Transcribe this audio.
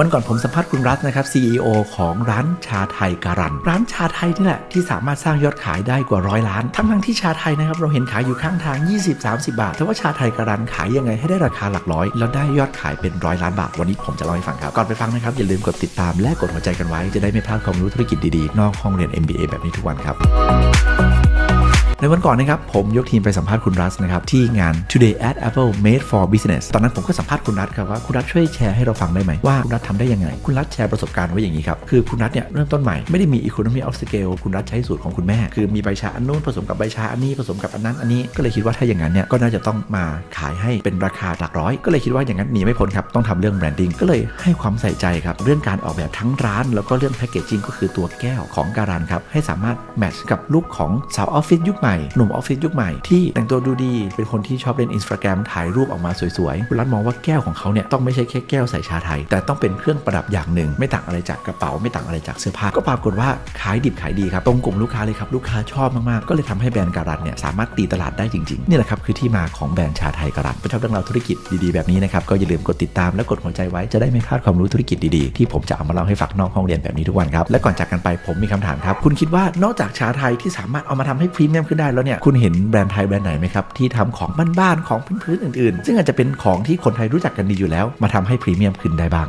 วันก่อนผมสัมภาษณ์คุณรัตน์นะครับ CEO ของร้านชาไทยการัน ร้านชาไทยนี่แหละที่สามารถสร้างยอดขายได้กว่าร้อยล้าน ทั้งทั้งที่ชาไทยนะครับเราเห็นขายอยู่ข้างทาง 20-30 บาท แต่ว่าชาไทยการันขายยังไงให้ได้ราคาหลักร้อย แล้วได้ยอดขายเป็นร้อยล้านบาท วันนี้ผมจะเล่าให้ฟังครับ ก่อนไปฟังนะครับอย่าลืมกดติดตามและกดหัวใจกันไว้ จะได้ไม่พลาดความรู้ธุรกิจดีๆ นอกห้องเรียน MBA แบบนี้ทุกวันครับ ในวันก่อนนะครับผมยกทีมไปสัมภาษณ์คุณรัฐนะครับที่งาน Today at Apple Made for Business ตอนนั้นผมก็สัมภาษณ์คุณรัฐครับว่าคุณรัฐช่วยแชร์ให้เราฟังได้ไหมว่าคุณรัฐทำได้ยังไง คุณรัฐแชร์ประสบการณ์ไว้อย่างนี้ครับคือคุณรัฐเนี่ยเริ่มต้นใหม่ไม่ได้มี economy of scale คุณรัฐใช้สูตรของคุณแม่ คือมีใบชาอันนู้นผสมกับใบชาอันนี้ผสมกับอันนั้นอันนี้ก็เลยคิดว่าถ้าอย่างนั้นเนี่ยก็น่าจะต้องมาขายให้เป็นราคาหลักร้อย ก็เลยคิดว่าอย่างนั้นหนีไม่พ้นครับต้องทำเรื่องแบรนดิ้งก็เลยให้ความใส่ใจครับเรื่องการออกแบบทั้งร้าน แล้วก็เรื่องแพคเกจจิ้งก็คือตัวแก้วของการันครับให้สามารถแมทช์กับลุคของสาวออฟฟิศยุคใหม่หนุ่มออฟฟิศยุคใหม่ที่แต่งตัวดูดีเป็นคนที่ชอบเล่นอินสตาแกรมถ่ายรูปออกมาสวยๆคุณรัฐมองว่าแก้วของเขาเนี่ยต้องไม่ใช่แค่แก้วใส่ชาไทย แต่ต้องเป็นเครื่องประดับอย่างหนึ่ง ไม่ต่างอะไรจากกระเป๋าไม่ต่างอะไรจากเสื้อผ้าก็ปรากฏว่าขายดิบขายดีครับตรงกลุ่มลูกค้าเลยครับลูกค้าชอบมากๆก็เลยทำให้แบรนด์การันเนี่ยสามารถตีตลาดได้จริงๆนี่แหละครับคือที่มาของแบรนด์ชาไทยการันถ้าชอบเรื่องราวธุรกิจดีๆแบบนี้นะครับก็อย่าลืมกดติดตามและกดหัวใจไว้จะได้ไม่พลาดความรู้ธุรกิจดีๆที่ผมจะเอามาเล่าให้ฟังนอกห้องเรียนแบบนี้ทุกวันครับและก่อนจากกันไปผมมีคำถามครับ คุณคิดว่านอกจากชาไทยที่สามารถเอามาทำให้พรีเมียมขึ้นได้แล้วเนี่ยคุณเห็นแบรนด์ไทยแบรนด์ไหนไหมครับที่ทำของบ้านๆของพื้นๆอื่นๆ ซึ่งอาจจะเป็นของที่คนไทยรู้จักกันดีอยู่แล้ว มาทำให้พรีเมียมขึ้นได้บ้าง